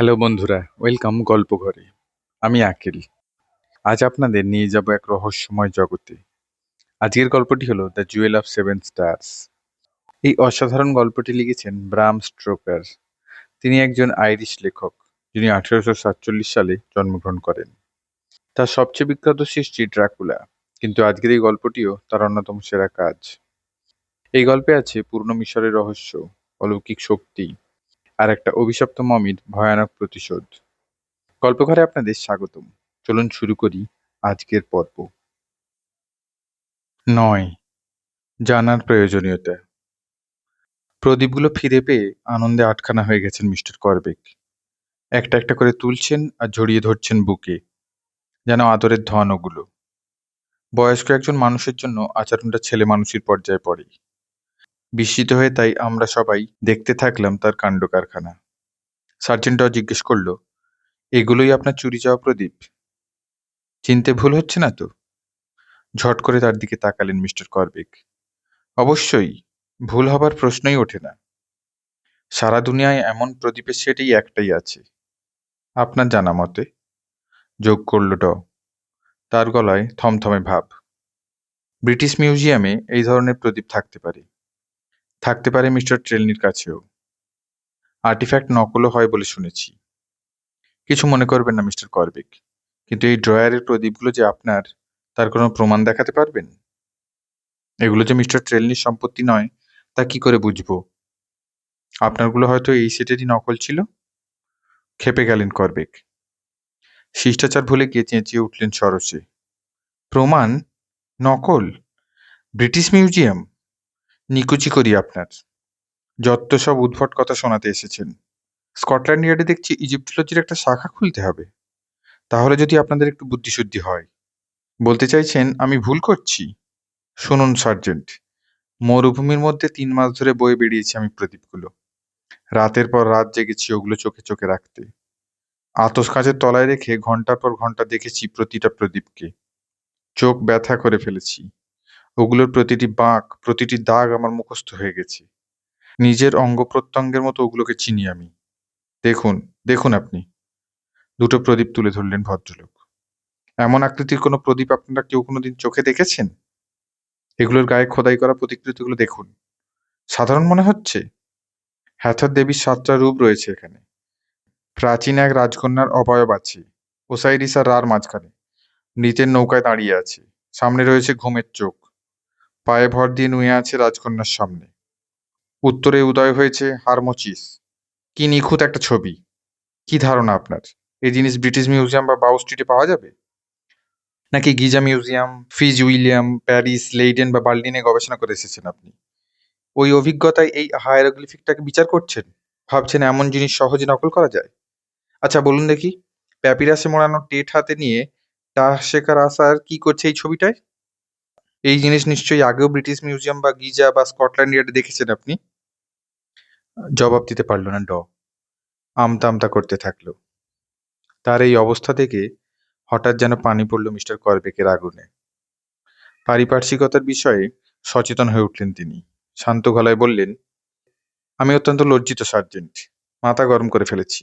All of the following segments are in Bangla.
হ্যালো বন্ধুরা, ওয়েলকাম গল্প ঘরে আমি আকিল। আজ আপনাদের নিয়ে যাব এক রহস্যময় জগতে। আজকের গল্পটি হলো the jewel of seven stars এই অসাধারণ গল্পটি লিখেছেন ব্রাম স্ট্রোকার। তিনি একজন আইরিশ লেখক, যিনি আঠেরোশো সাতচল্লিশ সালে জন্মগ্রহণ করেন। তার সবচেয়ে বিখ্যাত সৃষ্টি ড্রাকুলা, কিন্তু আজকের এই গল্পটিও তার অন্যতম সেরা কাজ। এই গল্পে আছে পূর্ণ মিশরের রহস্য, অলৌকিক শক্তি আর একটা অভিশপ্ত মমির ভয়ানক প্রতিশোধ। গল্পঘরে আপনাদের স্বাগতম। চলুন শুরু করি আজকের পর্ব। নয়। জানার প্রয়োজনীয়তা। প্রদীপগুলো ফিরে পেয়ে আনন্দে আটখানা হয়ে গেছেন মিস্টার করবেক। একটা একটা করে তুলছেন আর জড়িয়ে ধরছেন বুকে, যেন আদরের ধন ওগুলো বয়স্ক একজন মানুষের জন্য আচরণটা ছেলে মানুষের পর্যায়ে পড়ে। বিস্মিত হয়ে তাই আমরা সবাই দেখতে থাকলাম তার কাণ্ড কারখানা সার্জেন্টরাও জিজ্ঞেস করল, এগুলোই আপনার চুরি যাওয়া প্রদীপ? চিনতে ভুল হচ্ছে না তো? ঝট করে তার দিকে তাকালেন মিস্টার করবেক। অবশ্যই, ভুল হবার প্রশ্নই ওঠে না। সারা দুনিয়ায় এমন প্রদীপের সেটাই একটাই আছে। আপনার জানা মতে? যোগ করল ড। তার গলায় থমথমে ভাব। ব্রিটিশ মিউজিয়ামে এই ধরনের প্রদীপ থাকতে পারে। থাকতে পারে মিস্টার ট্রেলনির কাছেও। আর্টিফ্যাক্ট নকলও হয় বলে শুনেছি। কিছু মনে করবেন না, মিস্টার করবেক, কিন্তু এই ড্রয়ারের প্রদীপগুলো যে আপনার, তার কোনো প্রমাণ দেখাতে পারবেন? এগুলো যে মিস্টার ট্রেলনির সম্পত্তি নয়, তা কি করে বুঝব? আপনারগুলো হয়তো এই সেটেরই নকল ছিল? খেপে গেলেন করবেক। শিষ্টাচার ভুলে গিয়ে চেঁচিয়ে উঠলেন সরসে প্রমাণ? নকল? British museum? নিকুচি করি আপনার। যত সব উদ্ভট কথা শোনাতে এসেছেন। স্কটল্যান্ড ইয়ার্ডে দেখছি ইজিপ্টোলজির একটা শাখা খুলতে হবে। তাহলে যদি আপনাদের একটু বুদ্ধিশুদ্ধি হয়। বলতে চাইছেন, আমি ভুল করছি? শুনুন, সার্জেন্ট। মরুভূমির মধ্যে তিন মাস ধরে বয়ে বেরিয়েছি আমি প্রদীপগুলো। রাতের পর রাত জেগেছি ওগুলো চোখে চোখে রাখতে। আতস কাঁচের তলায় রেখে ঘণ্টার পর ঘণ্টা দেখেছি প্রতিটা প্রদীপকে। চোখ ব্যথা করে ফেলেছি। ওগুলোর প্রতিটি বাঁক, প্রতিটি দাগ আমার মুখস্থ হয়ে গেছে। নিজের অঙ্গ প্রত্যঙ্গের মতো ওগুলোকে চিনি আমি। দেখুন দেখুন আপনি। দুটো প্রদীপ তুলে ধরলেন ভদ্রলোক। এমন আকৃতির কোনো প্রদীপ আপনারা কেউ কোনোদিন চোখে দেখেছেন? এগুলোর গায়ে খোদাই করা প্রতিকৃতিগুলো দেখুন। সাধারণ মনে হচ্ছে? হ্যাথর দেবীর সাতটা রূপ রয়েছে এখানে। প্রাচীন এক রাজকন্যার অবয়ব আছে। ওসাইরিস আর রার মাঝখানে। মৃতের নৌকায় দাঁড়িয়ে আছে। সামনে রয়েছে ঘুমের চোখ। পায়ে ভর দিয়ে নুয়ে আছে রাজকন্যার সামনে। উত্তরে উদয় হয়েছে হারমোচিস। কি নিখুঁত একটা ছবি। কি ধারণা আপনার? এই জিনিস ব্রিটিশ মিউজিয়াম বা বাউ স্ট্রিটে পাওয়া যাবে? নাকি Giza museum, Fitzwilliam, Paris, Leiden বা বার্লিনে গবেষণা করে এসেছেন আপনি? ওই অভিজ্ঞতায় এই হায়ারোগ্লিফিকটাকে বিচার করছেন? ভাবছেন এমন জিনিস সহজে নকল করা যায়? আচ্ছা বলুন দেখি। প্যাপিরাসে মোড়ানো টেট হাতে নিয়ে টা শেখার আসার কি করছে এই ছবিটায়? এই জিনিস নিশ্চয়ই আগেও ব্রিটিশ মিউজিয়াম বা গিজা বা স্কটল্যান্ড ইয়ার্ডে দেখেছেন আপনি? জবাব দিতে পারল না ড। আমতা আমতা করতে থাকল। তার এই অবস্থা থেকে হঠাৎ যেন পানি পড়ল মিস্টার করবেকের আগুনে। পারিপার্শ্বিকতার বিষয়ে সচেতন হয়ে উঠলেন তিনি। শান্ত গলায় বললেন, আমি অত্যন্ত লজ্জিত, সার্জেন্ট। মাথা গরম করে ফেলেছি।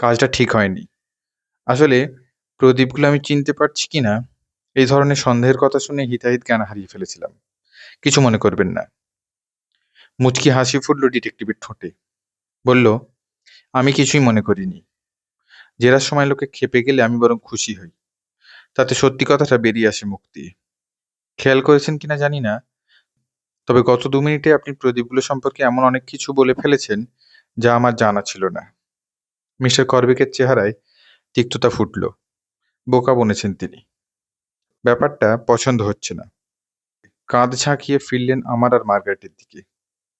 কাজটা ঠিক হয়নি। আসলে প্রদীপগুলো আমি চিনতে পারছি কিনা এই ধরনের সন্দেহের কথা শুনে হিতাহিত জ্ঞান হারিয়ে ফেলেছিলাম। কিছু মনে করবেন না। মুচকি হাসি ফুটল ডিটেকটিভের ঠোঁটে। বলল, আমি কিছুই মনে করিনি। জেরার সময় লোকে খেপে গেলে আমি বরং খুশি হই। তাতে সত্যি কথাটা বেরিয়ে আসে মুক্তি। খেয়াল করেছেন কিনা জানি না। তবে গত দু মিনিটে আপনি প্রদীপগুলো সম্পর্কে এমন অনেক কিছু বলে ফেলেছেন যা আমার জানা ছিল না। মিস্টার করবেকের চেহারায় তিক্ততা ফুটল। বোকা বনেছেন তিনি। ব্যাপারটা পছন্দ হচ্ছে না। কাঁধ ঝাঁকিয়ে ফিরলেন আমার আর মার্গারেটের দিকে।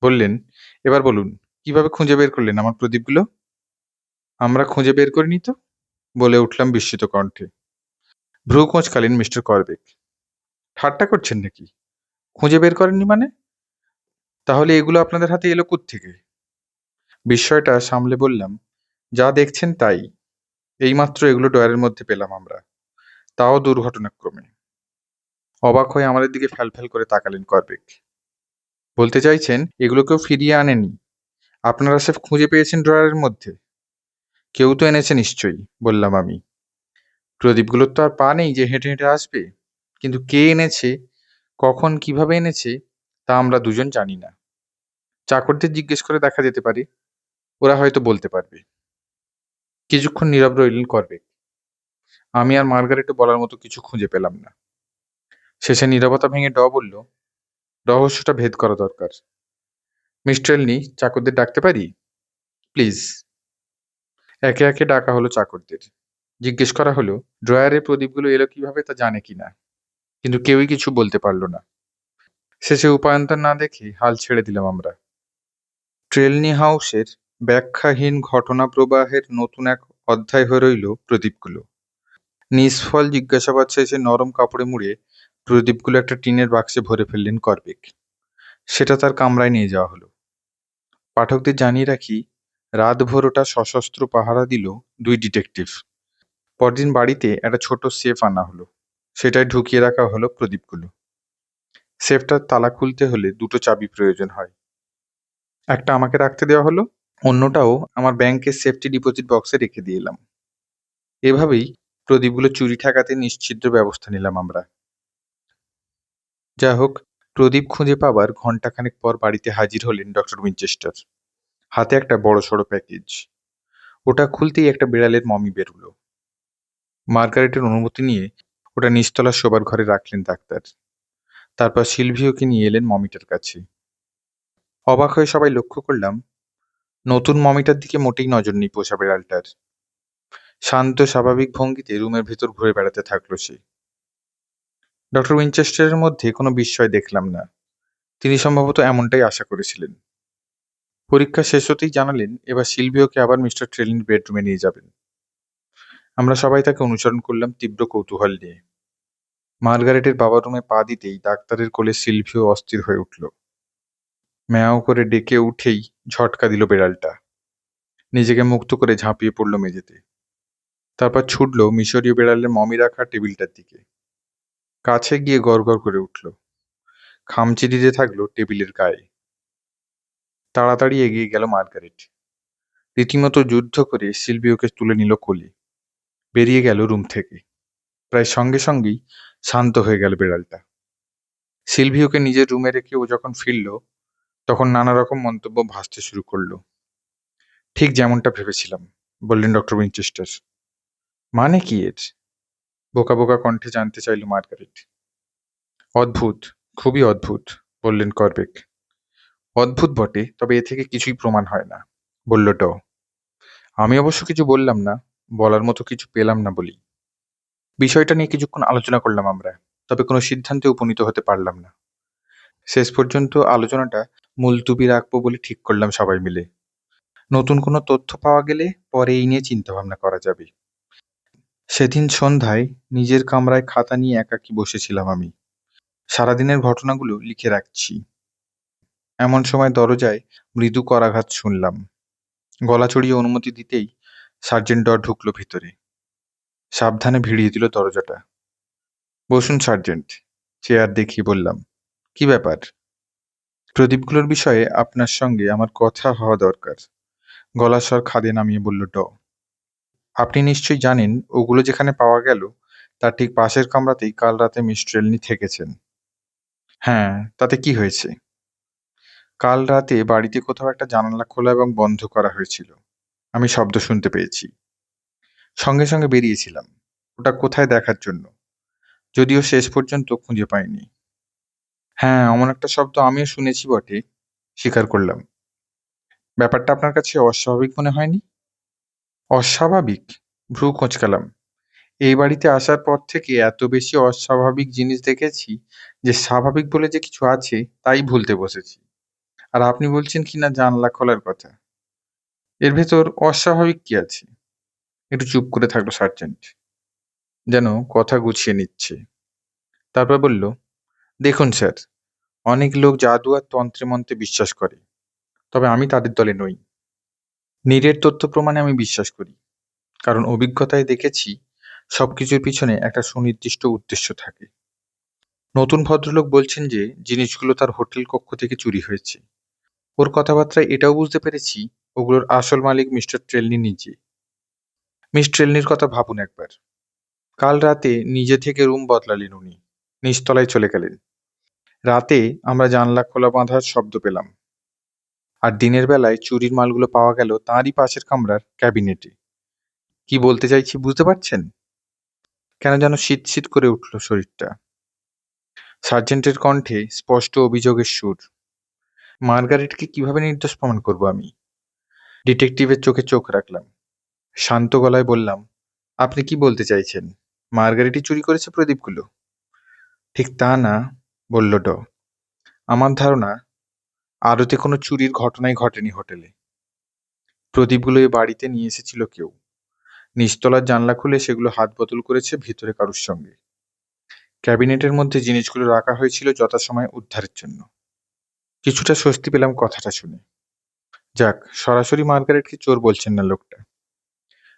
বললেন, এবার বলুন, কীভাবে খুঁজে বের করলেন আমার প্রদীপগুলো? আমরা খুঁজে বের করিনি তো? বলে উঠলাম বিস্মিত কণ্ঠে। ভ্রু কোঁচকালীন মিস্টার করবেক। ঠাট্টা করছেন নাকি? খুঁজে বের করেননি মানে? তাহলে এগুলো আপনাদের হাতে এলো থেকে বিস্ময়টা সামলে বললাম, যা দেখছেন তাই। এইমাত্র এগুলো ডয়ারের মধ্যে পেলাম আমরা। তাও দুর্ঘটনাক্রমে। অবাক হয়ে আমাদের দিকে ফ্যালফ্যাল করে তাকালেন করবেক। বলতে চাইছেন এগুলো কেউ ফিরিয়ে আনেনি আপনারা সে খুঁজে পেয়েছেন ড্রয়ারের মধ্যে। কেউ তো এনেছে নিশ্চয়ই, বললাম আমি। প্রদীপগুলোর তো আর পা নেই যে হেঁটে হেঁটে আসবে। কিন্তু কে এনেছে, কখন কীভাবে এনেছে, তা আমরা দুজন জানি না। চাকরদের জিজ্ঞেস করে দেখা যেতে পারে। ওরা হয়তো বলতে পারবে। কিছুক্ষণ নীরব রইলেন করবে আমি আর মার্গারেটও বলার মতো কিছু খুঁজে পেলাম না। শেষে নীরবতা ভেঙে ড বলল, রহস্যটা ভেদ করা দরকার। মিস্টার চাকরদের ডাকতে পারি? প্লিজ। একে একে ডাকা হলো চাকরদের। জিজ্ঞেস করা হলো ড্রয়ারে প্রদীপগুলো এলো কীভাবে তা জানে কিনা কিন্তু কেউই কিছু বলতে পারল না। শেষে উপায়ন্তর না দেখে হাল ছেড়ে দিলাম আমরা। ট্রেলনি হাউসের ব্যাখ্যাহীন ঘটনা প্রবাহের নতুন এক অধ্যায় হয়ে রইল প্রদীপগুলো। নিষ্ফল জিজ্ঞাসাবাদ শেষে নরম কাপড়ে মুড়ে প্রদীপগুলো একটা টিনের বাক্সে ভরে ফেললেন করবেক। সেটা তার কামরায় নিয়ে যাওয়া হলো। পাঠকদের জানিয়ে রাখি, রাতভর ওটা সশস্ত্র পাহারা দিল দুই ডিটেকটিভ। পরদিন বাড়িতে একটা ছোট সেফ আনা হলো। সেটায় ঢুকিয়ে রাখা হলো প্রদীপগুলো। সেফটার তালা খুলতে হলে দুটো চাবি প্রয়োজন হয়। একটা আমাকে রাখতে দেওয়া হলো, অন্যটাও আমার ব্যাংকের সেফটি ডিপোজিট বক্সে রেখে দিয়ে এলাম। এভাবেই প্রদীপগুলো চুরি ঠেকাতে নিশ্চিদ্র ব্যবস্থা নিলাম আমরা। যা হোক, প্রদীপ খুঁজে পাবার ঘন্টাখানেক পর বাড়িতে হাজির হলেন ডক্টর উইনচেস্টার। হাতে একটা বড় সড়ো প্যাকেজ। ওটা খুলতেই একটা বিড়ালের মমি বেরুলো। মার্গারেটের অনুমতি নিয়ে ওটা নিচতলা শোবার ঘরে রাখলেন ডাক্তার। তারপর সিলভিওকে নিয়ে এলেন মমিটার কাছে। অবাক হয়ে সবাই লক্ষ্য করলাম, নতুন মমিটার দিকে মোটেই নজর নেই পোষা বিড়ালটার। শান্ত, স্বাভাবিক ভঙ্গিতে রুমের ভেতর ঘুরে বেড়াতে থাকল সে। ডক্টর উইনচেস্টারের মধ্যে কোনো বিস্ময় দেখলাম না। তিনি সম্ভবত এমনটাই আশা করেছিলেন। পরীক্ষা শেষ হতেই জানালেন, এবার সিলভিওকে আবার মিস্টার ট্রেলিন বেডরুমে নিয়ে যাবেন। আমরা সবাই তাকে অনুসরণ করলাম তীব্র কৌতূহল নিয়ে। মার্গারেটের বাবার রুমে পা দিতেই ডাক্তারের কোলে সিলভিও অস্থির হয়ে উঠল। ম্যাও করে ডেকে উঠেই ঝটকা দিল বেড়ালটা। নিজেকে মুক্ত করে ঝাঁপিয়ে পড়ল মেঝেতে। তারপর ছুটল মিশরীয় বেড়ালের মমি রাখা টেবিলটার দিকে। কাছে গিয়ে গড়গড় করে উঠল। খামচি দিতে থাকল টেবিলের গায়ে। তাড়াতাড়ি এগিয়ে গেল মার্গারেট। রীতিমতো যুদ্ধ করে সিলভিওকে তুলে নিল কোলে। বেরিয়ে গেল রুম থেকে। প্রায় সঙ্গে সঙ্গেই শান্ত হয়ে গেল বিড়ালটা। সিলভিওকে নিজের রুমে রেখে ও যখন ফিরল, তখন নানা রকম মন্তব্য ভাসতে শুরু করল। ঠিক যেমনটা ভেবেছিলাম, বললেন ডক্টর উইনচেস্টার। মানে কি এর? বোকা বোকা কণ্ঠে জানতে চাইল মার্গারেট। অদ্ভুত, খুবই অদ্ভুত, বললেন করবেক। অদ্ভুত বটে, তবে এ থেকে কিছুই প্রমাণ হয় না, বলল ড। আমি অবশ্য কিছু বললাম না, বলার মতো কিছু পেলাম না বলি। বিষয়টা নিয়ে কিছুক্ষণ আলোচনা করলাম আমরা, তবে কোনো সিদ্ধান্তে উপনীত হতে পারলাম না। শেষ পর্যন্ত আলোচনাটা মুলতুবি রাখব বলে ঠিক করলাম সবাই মিলে। নতুন কোনো তথ্য পাওয়া গেলে পরে এই নিয়ে চিন্তাভাবনা করা যাবে। সেদিন সন্ধ্যায় নিজের কামরায় খাতা নিয়ে একাকী বসেছিলাম আমি। সারাদিনের ঘটনাগুলো লিখে রাখছি। এমন সময় দরজায় মৃদু করাঘাত শুনলাম। গলা চড়িয়ে অনুমতি দিতেই সার্জেন্ট ডর ঢুকলো ভিতরে। সাবধানে ভিড়িয়ে দিল দরজাটা। বসুন সার্জেন্ট, চেয়ার দেখিয়ে বললাম, কি ব্যাপার? প্রদীপগুলোর বিষয়ে আপনার সঙ্গে আমার কথা হওয়া দরকার। গলার স্বর খাদে নামিয়ে বলল, ড। আপনি নিশ্চয়ই জানেন, ওগুলো যেখানে পাওয়া গেল, তার ঠিক পাশের কামরাতেই কাল রাতে মিস ট্রেলনি থেকেছেন। হ্যাঁ তাতে কি হয়েছে? কাল রাতে বাড়িতে কোথাও একটা জানালা খোলা এবং বন্ধ করা হয়েছিল। আমি শব্দ শুনতে পেয়েছি। সঙ্গে সঙ্গে বেরিয়েছিলাম। ওটা কোথায় দেখার জন্য? যদিও শেষ পর্যন্ত খুঁজে পাইনি। হ্যাঁ অমন একটা শব্দ আমিও শুনেছি বটে, স্বীকার করলাম। ব্যাপারটা আপনার কাছে অস্বাভাবিক মনে হয়নি? অস্বাভাবিক ভ্রু কোঁচকালাম এই বাড়িতে আসার পর থেকে এত বেশি অস্বাভাবিক জিনিস দেখেছি যে স্বাভাবিক বলে যে কিছু আছে তাই ভুলতে বসেছি। আর আপনি বলছেন কিনা জানলা খোলার কথা। এর ভেতর অস্বাভাবিক কি আছে? একটু চুপ করে থাকল সার্জেন্ট। যেন কথা গুছিয়ে নিচ্ছে। তারপর বলল, দেখুন স্যার, অনেক লোক জাদু আর তন্ত্রে মন্ত্রে বিশ্বাস করে। তবে আমি তাদের দলে নই। নীরের তথ্য প্রমাণে আমি বিশ্বাস করি। কারণ অভিজ্ঞতায় দেখেছি, সবকিছুর পিছনে একটা সুনির্দিষ্ট উদ্দেশ্য থাকে। নতুন ভদ্রলোক বলছেন যে, জিনিসগুলো তার হোটেল কক্ষ থেকে চুরি হয়েছে। ওর কথাবার্তায় এটাও বুঝতে পেরেছি, ওগুলোর আসল মালিক মিস্টার ট্রেলনি নিজে। মিস ট্রেলনির কথা ভাবুন একবার। কাল রাতে নিজে থেকে রুম বদলালেন উনি। নিচতলায় চলে গেলেন। রাতে আমরা জানলা খোলা বাঁধার শব্দ পেলাম। আর দিনের বেলায় চুরির মালগুলো পাওয়া গেল তাঁরই পাশের কামরার ক্যাবিনেটে। কি বলতে চাইছি বুঝতে পারছেন? কেন যেন শীত শীত করে উঠল শরীরটা। সার্জেন্টের কণ্ঠে স্পষ্ট অভিযোগের সুর। মার্গারেটকে কীভাবে নির্দোষ প্রমাণ করব আমি? ডিটেকটিভের চোখে চোখ রাখলাম। শান্ত গলায় বললাম, আপনি কি বলতে চাইছেন? মার্গারেটই চুরি করেছে প্রদীপগুলো? ঠিক তা না, বলল ড। আমার ধারণা আরতে কোনো চুরির ঘটনাই ঘটেনি হোটেলে। প্রদীপগুলো এ বাড়িতে নিয়ে এসেছিল কেউ। নিচতলার জানলা খুলে সেগুলো হাত বদল করেছে ভিতরে কারুর সঙ্গে। ক্যাবিনেটের মধ্যে জিনিসগুলো রাখা হয়েছিল যথাসময়ে উদ্ধারের জন্য। কিছুটা স্বস্তি পেলাম কথাটা শুনে। যাক, সরাসরি মার্গারেটকে চোর বলছেন না লোকটা?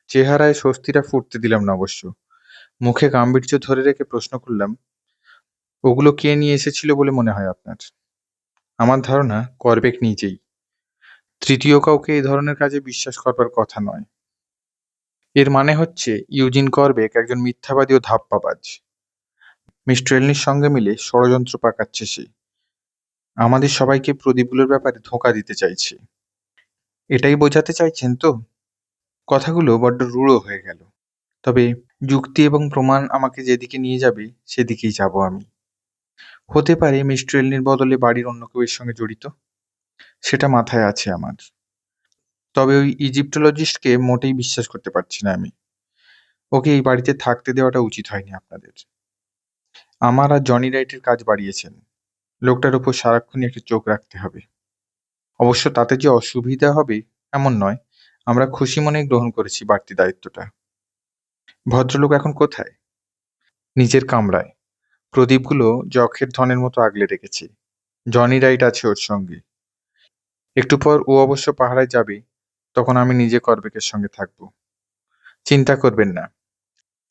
চেহারায় স্বস্তিটা ফুটতে দিলাম না অবশ্য। মুখে গাম্ভীর্য ধরে রেখে প্রশ্ন করলাম, ওগুলো কে নিয়ে এসেছিল বলে মনে হয় আপনার? আমার ধারণা করবেক নিজেই। তৃতীয় কাউকে এই ধরনের কাজে বিশ্বাস করবার কথা নয়। এর মানে হচ্ছে ইউজিন করবেক একজন মিথ্যাবাদী ও ধাপ্পাবাজ। মিস্টার এলনির সঙ্গে মিলে ষড়যন্ত্র পাকাচ্ছে সে। আমাদের সবাইকে প্রদীপগুলোর ব্যাপারে ধোঁকা দিতে চাইছে। এটাই বোঝাতে চাইছেন তো? কথাগুলো বড্ড রূঢ় হয়ে গেল। তবে যুক্তি এবং প্রমাণ আমাকে যেদিকে নিয়ে যাবে, সেদিকেই যাব আমি। হতে পারে মিস ট্রেলনির বদলে বাড়ির অন্য কেউ এর সঙ্গে জড়িত, সেটা মাথায় আছে আমার। তবে ওই ইজিপ্টোলজিস্টকে মোটেই বিশ্বাস করতে পারছি না আমি। ওকে এই বাড়িতে থাকতে দেওয়াটা উচিত হয়নি আপনাদের। আমার আর জনি রাইটের কাজ বাড়িয়েছেন। লোকটার উপর সারাক্ষণই একটা চোখ রাখতে হবে। অবশ্য তাতে যে অসুবিধা হবে এমন নয়, আমরা খুশি মনে গ্রহণ করেছি বাড়তি দায়িত্বটা। ভদ্রলোক এখন কোথায়? নিজের কামরায়। প্রদীপগুলো যখের ধনের মতো আগলে রেখেছে। জনি রাইট আছে ওর সঙ্গে। একটু পর ও অবশ্য পাহারায় যাবে, তখন আমি নিজে করবেকের সঙ্গে থাকব। চিন্তা করবেন না।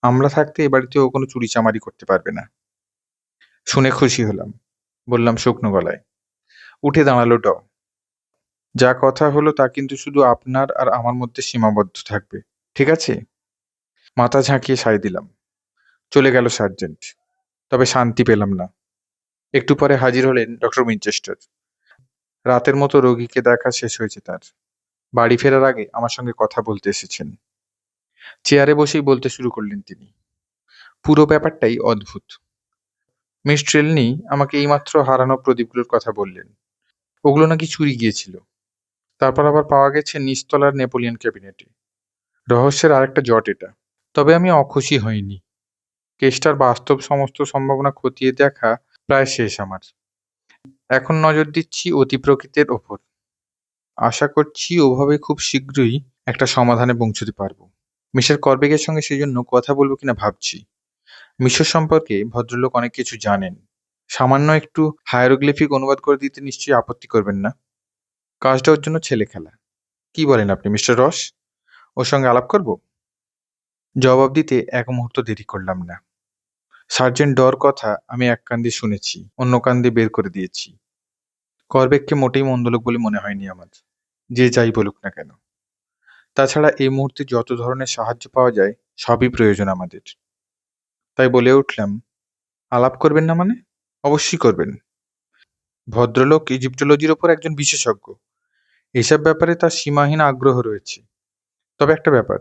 আমরা থাকতে এ বাড়িতে ও কোনো চুরিচামারি করতে পারবে না। শুনে খুশি হলাম। বললাম শুকনো গলায়, উঠে দাঁড়াল ড। যা কথা হলো তা কিন্তু শুধু আপনার আর আমার মধ্যে সীমাবদ্ধ থাকবে। ঠিক আছে? মাথা ঝাঁকিয়ে সাই দিলাম। চলে গেল সার্জেন্ট। তবে শান্তি পেলাম না। একটু পরে হাজির হলেন ডক্টর উইনচেস্টার রাতের মতো রোগীকে দেখা শেষ হয়েছে তার। বাড়ি ফেরার আগে আমার সঙ্গে কথা বলতে এসেছেন। চেয়ারে বসেই বলতে শুরু করলেন তিনি। পুরো ব্যাপারটাই অদ্ভুত। মিস ট্রেলনি আমাকে এইমাত্র হারানো প্রদীপগুলোর কথা বললেন। ওগুলো নাকি চুরি গিয়েছিল। তারপর আবার পাওয়া গেছে নিচতলার নেপোলিয়ান ক্যাবিনেটে। রহস্যের আরেকটা জট এটা। তবে আমি অখুশি হইনি। কেসটার বাস্তব সমস্ত সম্ভাবনা খতিয়ে দেখা প্রায় শেষ আমার। এখন নজর দিচ্ছি অতি প্রকৃতির ওপর। আশা করছি ওভাবে খুব শীঘ্রই একটা সমাধানে পৌঁছতে পারব। মিস্টার করবেগের সঙ্গে সেই জন্য কথা বলব কিনা ভাবছি। মিশর সম্পর্কে ভদ্রলোক অনেক কিছু জানেন। সামান্য একটু হায়ারোগ্লিফিক অনুবাদ করে দিতে নিশ্চয়ই আপত্তি করবেন না। কাজটা ওর জন্য ছেলে খেলা। কি বলেন আপনি, মিস্টার রস? ওর সঙ্গে আলাপ করব? জবাব দিতে এক মুহূর্ত দেরি করলাম না। সার্জেন্ট ডর কথা আমি এক কান দিয়ে শুনেছি, অন্য কান দিয়ে বের করে দিয়েছি। করবেককে মোটেই মন্দলোক বলে মনে হয়নি আমার, যে যাই বলুক না কেন। তাছাড়া এই মুহূর্তে যত ধরনের সাহায্য পাওয়া যায়, সবই প্রয়োজন আমাদের। তাই বলে উঠলাম, আলাপ করবেন না মানে? অবশ্যই করবেন। ভদ্রলোক ইজিপ্টোলজির ওপর একজন বিশেষজ্ঞ। এসব ব্যাপারে তার সীমাহীন আগ্রহ রয়েছে। তবে একটা ব্যাপার,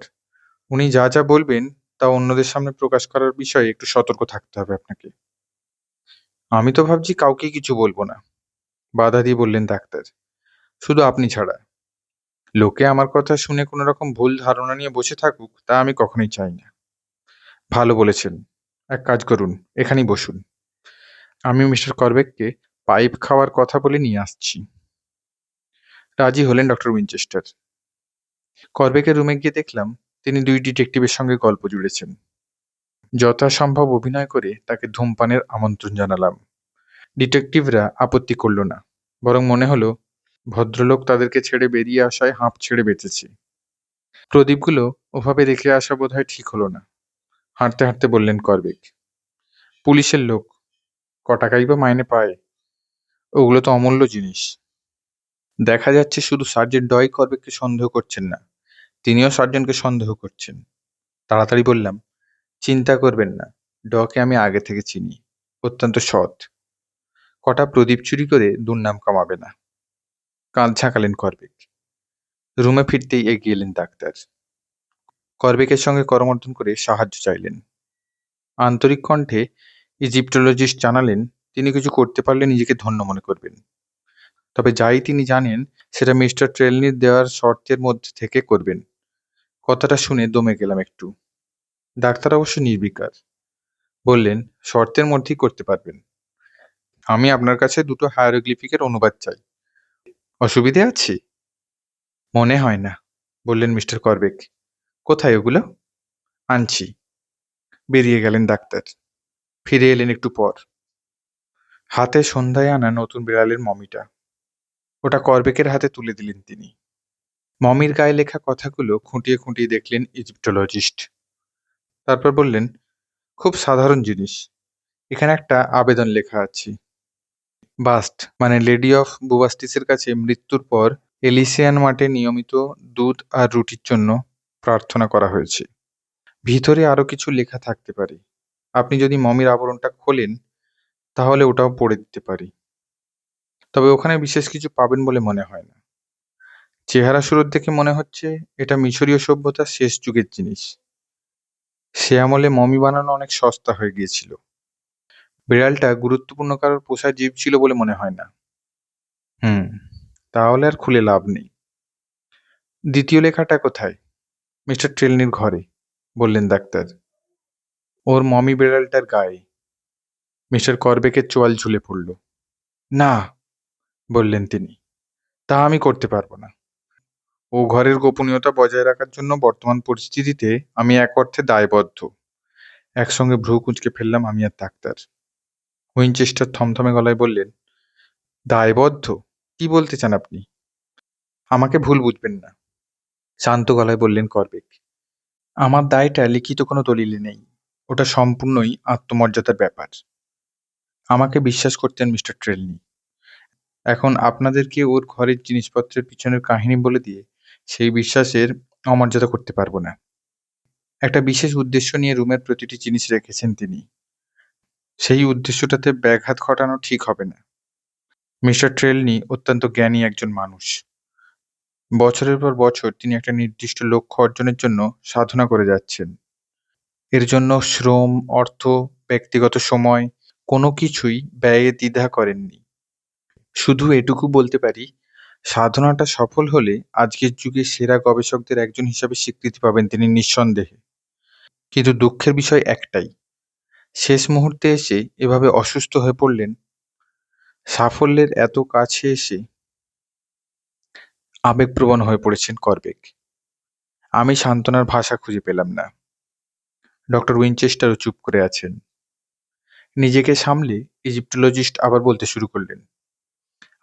উনি যা যা বলবেন তা অন্যদের সামনে প্রকাশ করার বিষয়ে একটু সতর্ক থাকতে হবে আপনাকে। আমি তো ভাবছি কাউকে কিছু বলব না। বাধা দিয়ে বললেন ডাক্তার। শুধু আপনি ছাড়া। লোকে আমার কথা শুনে কোনো রকম ভুল ধারণা নিয়ে বসে থাকুক, তা আমি কখনোই চাই না। ভালো বলেছেন। এক কাজ করুন, এখানেই বসুন। আমি মিস্টার করবেককে পাইপ খাওয়ার কথা বলে নিয়ে আসছি। রাজি হলেন ডক্টর উইনচেস্টার। করবেকের রুমে গিয়ে দেখলাম তিনি দুই ডিটেকটিভের সঙ্গে গল্প জুড়েছেন। যথাসম্ভব অভিনয় করে তাকে ধূমপানের আমন্ত্রণ জানালাম। ডিটেকটিভরা আপত্তি করল না, বরং মনে হলো, ভদ্রলোক তাদেরকে ছেড়ে বেরিয়ে আসায় হাঁপ ছেড়ে বেঁচেছে। প্রদীপগুলো ওভাবে রেখে আসা বোধহয় ঠিক হলো না। হাঁটতে হাঁটতে বললেন করবেক, পুলিশের লোক ক টাকাই বা মাইনে পায়? ওগুলো তো অমূল্য জিনিস। দেখা যাচ্ছে শুধু সার্জেন্ট ডয় করবেককে সন্দেহ করছেন না। তিনিও সার্জেন্টকে সন্দেহ করছেন। তাড়াতাড়ি বললাম, চিন্তা করবেন না, ডকে আমি আগে থেকে চিনি। অত্যন্ত সৎ। কটা প্রদীপ চুরি করে দুর্নাম কামাবে না। কাঁধ ঝাঁকালেন করবেক। রুমে ফিরতেই এগিয়ে এলেন ডাক্তার। করবেকের সঙ্গে করমর্দন করে সাহায্য চাইলেন। আন্তরিক কণ্ঠে ইজিপ্টোলজিস্ট জানালেন, তিনি কিছু করতে পারলে নিজেকে ধন্য মনে করবেন। তবে যাই তিনি জানেন, সেটা মিস্টার ট্রেলনির দেওয়ার শর্তের মধ্যে থেকে করবেন। কথাটা শুনে দমে গেলাম একটু। ডাক্তার অবশ্য নির্বিকার। বললেন, শর্তের মধ্যেই করতে পারবেন। আমি আপনার কাছে দুটো হায়ারোগ্লিফিকের অনুবাদ চাই। অসুবিধে আছে? মনে হয় না, বললেন মিস্টার করবেক। কোথায় ওগুলো? আনছি। বেরিয়ে গেলেন ডাক্তার। ফিরে এলেন একটু পর। হাতে সন্ধ্যায় আনা নতুন বিড়ালের মমিটা। ওটা করবেকের হাতে তুলে দিলেন তিনি। মমির গায়ে লেখা কথাগুলো খুঁটিয়ে খুঁটিয়ে দেখলেন ইজিপ্টোলজিস্ট। তারপর বললেন, খুব সাধারণ জিনিস। এখানে একটা আবেদন লেখা আছে। বাস্ট মানে লেডি অফ বুবাস্টিসের কাছে মৃত্যুর পর এলিসিয়ান মাঠে নিয়মিত দুধ আর রুটির জন্য প্রার্থনা করা হয়েছে। ভিতরে আরও কিছু লেখা থাকতে পারে। আপনি যদি মমির আবরণটা খোলেন, তাহলে ওটাও পড়ে দিতে পারি। তবে ওখানে বিশেষ কিছু পাবেন বলে মনে হয় না। চেহারা শুরুর দেখে মনে হচ্ছে এটা মিশরীয় সভ্যতার শেষ যুগের জিনিস। সে আমলে মমি বানানো অনেক সস্তা হয়ে গিয়েছিল। বিড়ালটা গুরুত্বপূর্ণ কারোর পোষা জীব ছিল বলে মনে হয় না। হুম, তাহলে আর খুলে লাভ নেই। দ্বিতীয় লেখাটা কোথায়? মিস্টার ট্রেলনির ঘরে, বললেন ডাক্তার। ওর মমি বিড়ালটার গায়ে। মিস্টার করবেকের চোয়াল ঝুলে পড়ল। না বললেন তিনি, তা আমি করতে পারব না। ও ঘরের গোপনীয়তা বজায় রাখার জন্য বর্তমান পরিস্থিতিতে আমি এক অর্থে দায়বদ্ধ। একসঙ্গে ভ্রু কুঁচকে ফেললাম আমি আর ডাক্তার। উইনচেস্টার থমথমে গলায় বললেন, দায়বদ্ধ? কি বলতে চান আপনি? আমাকে ভুল বুঝবেন না। শান্ত গলায় বললেন করবেক, আমার দায়টা লিখিত কোনো দলিলে নেই। ওটা সম্পূর্ণই আত্মমর্যাদার ব্যাপার। আমাকে বিশ্বাস করতেন মিস্টার ট্রেলনি। এখন আপনাদেরকে ওর ঘরের জিনিসপত্রের পিছনের কাহিনী বলে দিয়ে সেই বিশ্বাসের অমর্যাদা করতে পারব না। একটা বিশেষ উদ্দেশ্য নিয়ে রুমের প্রতিটি জিনিস রেখেছেন তিনি। সেই উদ্দেশ্যটাতে ব্যাঘাত ঘটানো ঠিক হবে না। মিস্টার ট্রেলনি অত্যন্ত জ্ঞানী একজন মানুষ। বছরের পর বছর তিনি একটা নির্দিষ্ট লক্ষ্য অর্জনের জন্য সাধনা করে যাচ্ছেন। এর জন্য শ্রম, অর্থ, ব্যক্তিগত সময় কোনো কিছুই ব্যয়ে দ্বিধা করেননি। শুধু এটুকু বলতে পারি, সাধনাটা সফল হলে আজকের যুগে সেরা গবেষকদের একজন হিসাবে স্বীকৃতি পাবেন তিনি নিঃসন্দেহে। কিন্তু দুঃখের বিষয় একটাই, শেষ মুহূর্তে এসে এভাবে অসুস্থ হয়ে পড়লেন, সাফল্যের এত কাছে এসে আবেগপ্রবণ হয়ে পড়েছেন করবেক। আমি সান্ত্বনার ভাষা খুঁজে পেলাম না। ডক্টর উইনচেস্টারও চুপ করে আছেন। নিজেকে সামলে ইজিপ্টোলজিস্ট আবার বলতে শুরু করলেন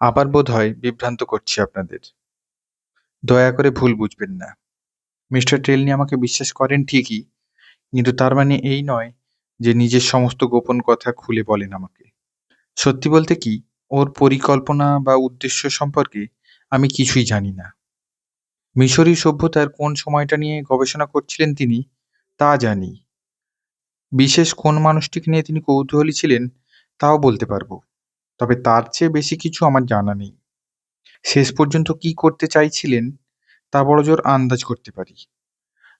আবার বোধ হয় বিভ্রান্ত করছি আপনাদের। দয়া করে ভুল বুঝবেন না। মিস্টার ট্রেলনি আমাকে বিশ্বাস করেন ঠিকই, কিন্তু তার মানে এই নয় যে নিজের সমস্ত গোপন কথা খুলে বলেন আমাকে। সত্যি বলতে কি, ওর পরিকল্পনা বা উদ্দেশ্য সম্পর্কে আমি কিছুই জানি না। মিশরী সভ্যতার কোন সময়টা নিয়ে গবেষণা করছিলেন তিনি, তা জানি। বিশেষ কোন মানুষটিকে নিয়ে তিনি কৌতূহলী ছিলেন, তাও বলতে পারব। তবে তার চেয়ে বেশি কিছু আমার জানা নেই। শেষ পর্যন্ত কি করতে চাইছিলেন, তা বড়জোর আন্দাজ করতে পারি।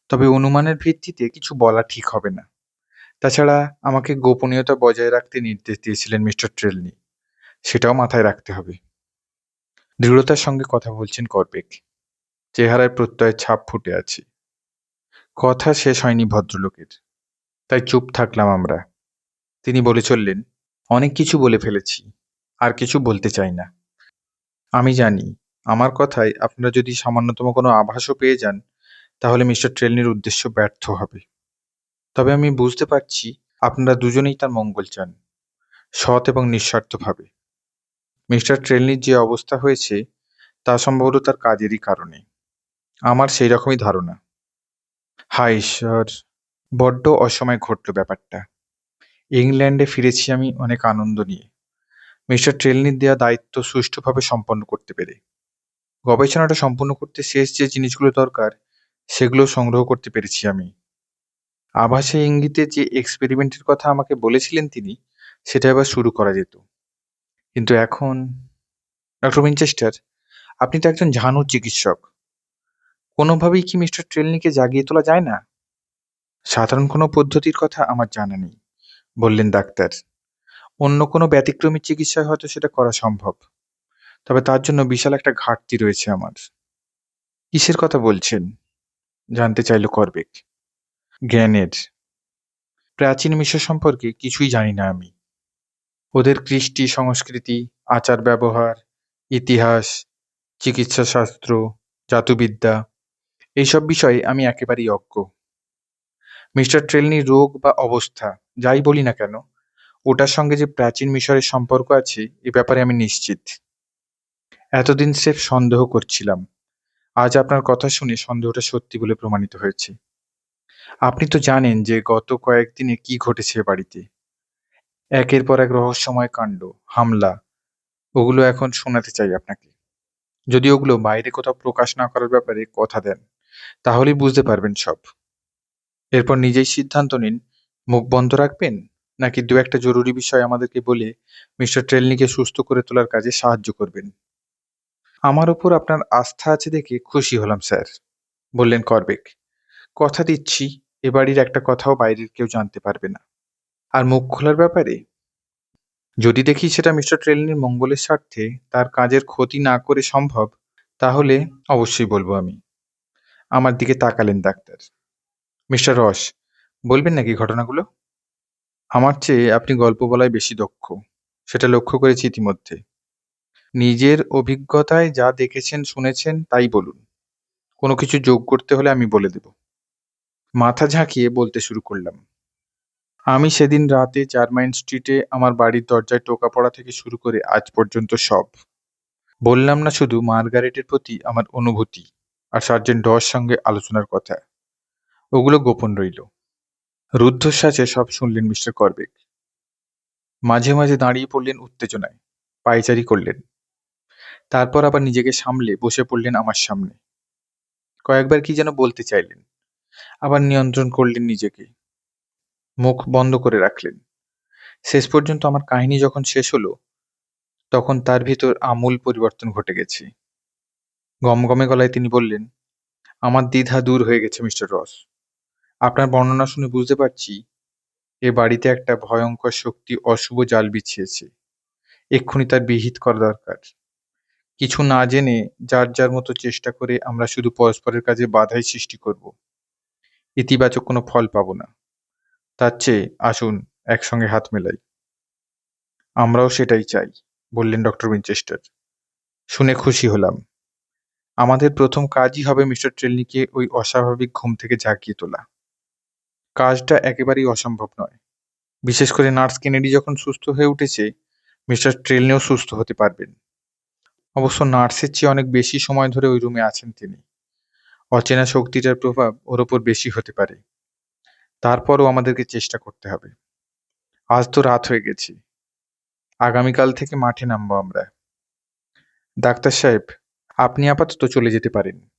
তবে অনুমানের ভিত্তিতে কিছু বলা ঠিক হবে না। তাছাড়া আমাকে গোপনীয়তা বজায় রাখতে নির্দেশ দিয়েছিলেন মিস্টার ট্রেলনি। সেটাও মাথায় রাখতে হবে। দৃঢ়তার সঙ্গে কথা বলছেন করবেক। চেহারায় প্রত্যয়ের ছাপ ফুটে আছে। কথা শেষ হয়নি ভদ্রলোকের। তাই চুপ থাকলাম আমরা। তিনি বলে চললেন, অনেক কিছু বলে ফেলেছি। আর কিছু বলতে চাই না। আমি জানি, আমার কথায় আপনারা যদি সামান্যতম কোনো আভাসও পেয়ে যান, তাহলে মিস্টার ট্রেলনির উদ্দেশ্য ব্যর্থ হবে। তবে আমি বুঝতে পারছি আপনারা দুজনেই তার মঙ্গল চান, সৎ এবং নিঃস্বার্থভাবে। মিস্টার ট্রেলনির যে অবস্থা হয়েছে, তা সম্ভবত তার কাজেরই কারণে। আমার সেই রকমই ধারণা। হায় ঈশ্বর, বড্ড অসময় ঘটল ব্যাপারটা। ইংল্যান্ডে ফিরেছি আমি অনেক আনন্দ নিয়ে। মিস্টার ট্রেলনির দেওয়া দায়িত্ব সুষ্ঠুভাবে সম্পন্ন করতে পেরে। গবেষণাটা সম্পূর্ণ করতে শেষ যে জিনিসগুলো দরকার সেগুলো সংগ্রহ করতে পেরেছি আমি। আভাসে ইঙ্গিতে যে এক্সপেরিমেন্টের কথা আমাকে বলেছিলেন তিনি, সেটা এবার শুরু করা যেত। কিন্তু এখন, ডক্টর উইনচেস্টার, আপনি তো একজন ঝানু চিকিৎসক। কোনোভাবেই কি মিস্টার ট্রেলনিকে জাগিয়ে তোলা যায় না? সাধারণ কোনো পদ্ধতির কথা আমার জানা নেই, বললেন ডাক্তার। অন্য কোনো ব্যতিক্রমী চিকিৎসায় হয়তো সেটা করা সম্ভব। তবে তার জন্য বিশাল একটা ঘাটতি রয়েছে আমার। কিসের কথা বলছেন? জানতে চাইল করবেক। জ্ঞানের। প্রাচীন মিশর সম্পর্কে কিছুই জানি না আমি। ওদের কৃষ্টি, সংস্কৃতি, আচার ব্যবহার, ইতিহাস, চিকিৎসা শাস্ত্র, জাতুবিদ্যা, এইসব বিষয়ে আমি একেবারেই অজ্ঞ। মিস্টার ট্রেলনির রোগ বা অবস্থা, যাই বলি না কেন ওটার সঙ্গে যে প্রাচীন মিশরের সম্পর্ক আছে, এ ব্যাপারে আমি নিশ্চিত। এতদিন স্রেফ সন্দেহ করছিলাম। আজ আপনার কথা শুনে সন্দেহটা সত্যি বলে প্রমাণিত হয়েছে। আপনি তো জানেন যে গত কয়েকদিনে কি ঘটেছে বাড়িতে। একের পর এক রহস্যময় কাণ্ড, হামলা, ওগুলো এখন শোনাতে চাই আপনাকে। যদি ওগুলো বাইরে কোথাও প্রকাশ না করার ব্যাপারে কথা দেন, তাহলেই বুঝতে পারবেন সব। এরপর নিজেই সিদ্ধান্ত নিন, মুখ বন্ধ রাখবেন? নাকি দু একটা জরুরি বিষয় আমাদেরকে বলে মিস্টার ট্রেলনিকে সুস্থ করে তোলার কাজে সাহায্য করবেন? আমার উপর আপনার আস্থা আছে দেখে খুশি হলাম, স্যার, বললেন করবেক। কথা দিচ্ছি, এ বাড়ির একটা কথাও বাইরের কেউ জানতে পারবে না। আর মুখ খোলার ব্যাপারে? যদি দেখি সেটা মিস্টার ট্রেলনির মঙ্গলের স্বার্থে, তার কাজের ক্ষতি না করে সম্ভব, তাহলে অবশ্যই বলব আমি। আমার দিকে তাকালেন ডাক্তার। মিস্টার রস, বলবেন নাকি ঘটনাগুলো? আমার চেয়ে আপনি গল্প বলায় বেশি দক্ষ। সেটা লক্ষ্য করেছি ইতিমধ্যে। নিজের অভিজ্ঞতায় যা দেখেছেন, শুনেছেন, তাই বলুন। কোনো কিছু যোগ করতে হলে আমি বলে দেব। মাথা ঝাঁকিয়ে বলতে শুরু করলাম। আমি সেদিন রাতে চারমাইন স্ট্রিটে আমার বাড়ির দরজায় টোকা পড়া থেকে শুরু করে আজ পর্যন্ত সব। বললাম না শুধু মার্গারেটের প্রতি আমার অনুভূতি আর সার্জেন্ট ডর সঙ্গে আলোচনার কথা। ওগুলো গোপন রইল। রুদ্ধশ্বাসে সব শুনলেন মিস্টার করবেক। মাঝে মাঝে দাঁড়িয়ে পড়লেন উত্তেজনায়, পায়চারি করলেন। তারপর আবার নিজেকে সামলে বসে পড়লেন আমার সামনে। কয়েকবার কি যেন বলতে চাইলেন, আবার নিয়ন্ত্রণ করলেন নিজেকে। মুখ বন্ধ করে রাখলেন। শেষ পর্যন্ত আমার কাহিনী যখন শেষ হলো, তখন তার ভিতর আমূল পরিবর্তন ঘটে গেছে। গমগমে গলায় তিনি বললেন, আমার দ্বিধা দূর হয়ে গেছে, মিস্টার রস। আপনার বর্ণনা শুনে বুঝতে পারছি, এ বাড়িতে একটা ভয়ঙ্কর শক্তি অশুভ জাল বিছিয়েছে। এক্ষুনি তার বিহিত করা দরকার। কিছু না জেনে যার যার মতো চেষ্টা করে আমরা শুধু পরস্পরের কাজে বাধাই সৃষ্টি করব। ইতিবাচক কোনো ফল পাবো না। তার চেয়ে আসুন, একসঙ্গে হাত মেলাই। আমরাও সেটাই চাই, বললেন ডক্টর উইনচেস্টার। শুনে খুশি হলাম। আমাদের প্রথম কাজই হবে মিস্টার ট্রেলনিকে ওই অস্বাভাবিক ঘুম থেকে জাগিয়ে তোলা। কাজটা একেবারেই অসম্ভব নয়। বিশেষ করে নার্স কেনেডি যখন সুস্থ হয়ে উঠেছে, মিস্টার ট্রেলনিও সুস্থ হতে পারবেন। অবশ্য নার্সের চেয়ে অনেক বেশি সময় ধরে ওই রুমে আছেন তিনি। অচেনা শক্তিটার প্রভাব ওর ওপর বেশি হতে পারে। তারপরও আমাদেরকে চেষ্টা করতে হবে। আজ তো রাত হয়ে গেছে। আগামীকাল থেকে মাঠে নামবো আমরা। ডাক্তার সাহেব, আপনি আপাতত চলে যেতে পারেন।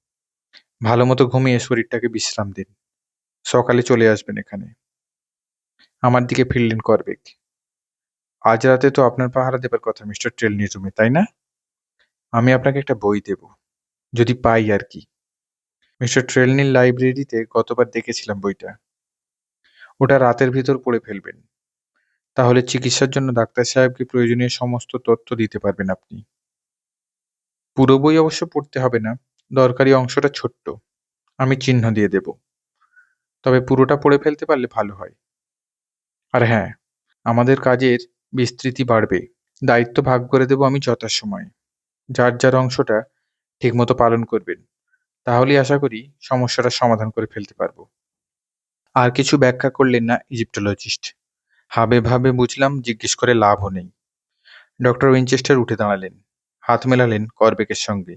ভালো মতো ঘুমিয়ে শরীরটাকে বিশ্রাম দিন। সকালে চলে আসবেন এখানে। আমার দিকে ফিরলেন করবেক। আজ রাতে তো আপনার পাহারা দেবার কথা মিস্টার ট্রেলনির রুমে তাই না? আমি আপনাকে একটা বই দেব, যদি পাই আর কি। মিস্টার ট্রেলনির লাইব্রেরিতে গতবার দেখেছিলাম বইটা। ওটা রাতের ভিতর পড়ে ফেলবেন। তাহলে চিকিৎসার জন্য ডাক্তার সাহেবকে প্রয়োজনীয় সমস্ত তথ্য দিতে পারবেন আপনি। পুরো বই অবশ্য পড়তে হবে না, দরকারি অংশটা ছোট্ট। আমি চিহ্ন দিয়ে দেব। তবে পুরোটা পড়ে ফেলতে পারলে ভালো হয়। আর হ্যাঁ আমাদের কাজের বিস্তৃতি বাড়বে। দায়িত্ব ভাগ করে দেব আমি যথাসময়ে। যার যার অংশটা ঠিকমতো পালন করবেন তাহলে আশা করি সমস্যাটা সমাধান করে ফেলতে পারব। আর কিছু ব্যাখ্যা করলেন না ইজিপ্টোলজিস্ট। হাবে ভাবে বুঝলাম, জিজ্ঞেস করে লাভও নেই। ডক্টর উইনচেস্টার উঠে দাঁড়ালেন, হাত মেলালেন করবেকের সঙ্গে।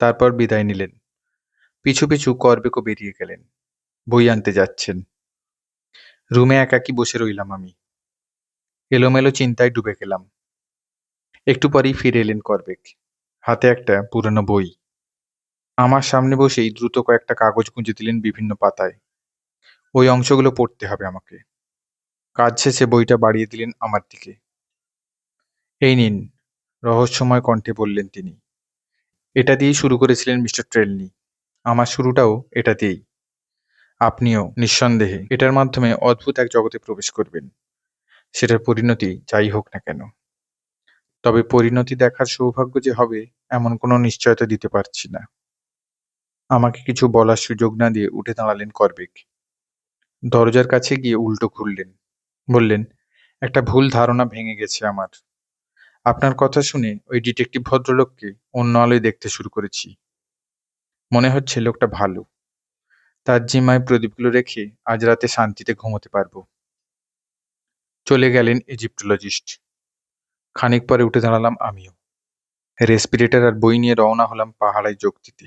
তারপর বিদায় নিলেন। পিছু পিছু করবেকও বেরিয়ে গেলেন। বই আনতে যাচ্ছেন। রুমে একাকি বসে রইলাম আমি। এলোমেলো চিন্তায় ডুবে গেলাম। একটু পরেই ফিরে এলেন করবেক। হাতে একটা পুরনো বই। আমার সামনে বসেই দ্রুত কয়েকটা কাগজ গুঁজে দিলেন বিভিন্ন পাতায়। ওই অংশগুলো পড়তে হবে আমাকে। কাজ শেষে বইটা বাড়িয়ে দিলেন আমার দিকে। এই নিন, রহস্যময় কণ্ঠে বললেন তিনি। এটা দিয়েই শুরু করেছিলেন মিস্টার ট্রেলনি। আমার শুরুটাও এটা দিয়েই। আপনিও নিঃসন্দেহে এটার মাধ্যমে অদ্ভুত এক জগতে প্রবেশ করবেন। সেটার পরিণতি যাই হোক না কেন। তবে পরিণতি দেখার সৌভাগ্য যে হবে, এমন কোনো নিশ্চয়তা দিতে পারছি না। আমাকে কিছু বলার সুযোগ না দিয়ে উঠে দাঁড়ালেন করবেক। দরজার কাছে গিয়ে উল্টো খুললেন। বললেন, একটা ভুল ধারণা ভেঙে গেছে আমার। আপনার কথা শুনে ওই ডিটেকটিভ ভদ্রলোককে অন্য আলোয় দেখতে শুরু করেছি। মনে হচ্ছে লোকটা ভালো। তার জিমায় প্রদীপগুলো রেখে আজ রাতে শান্তিতে ঘুমোতে পারব। চলে গেলেন ইজিপ্টোলজিস্ট। খানিক পরে উঠে দাঁড়ালাম আমিও। রেসপিরেটর আর বই নিয়ে রওনা হলাম পাহাড়ায় যোগ দিতে।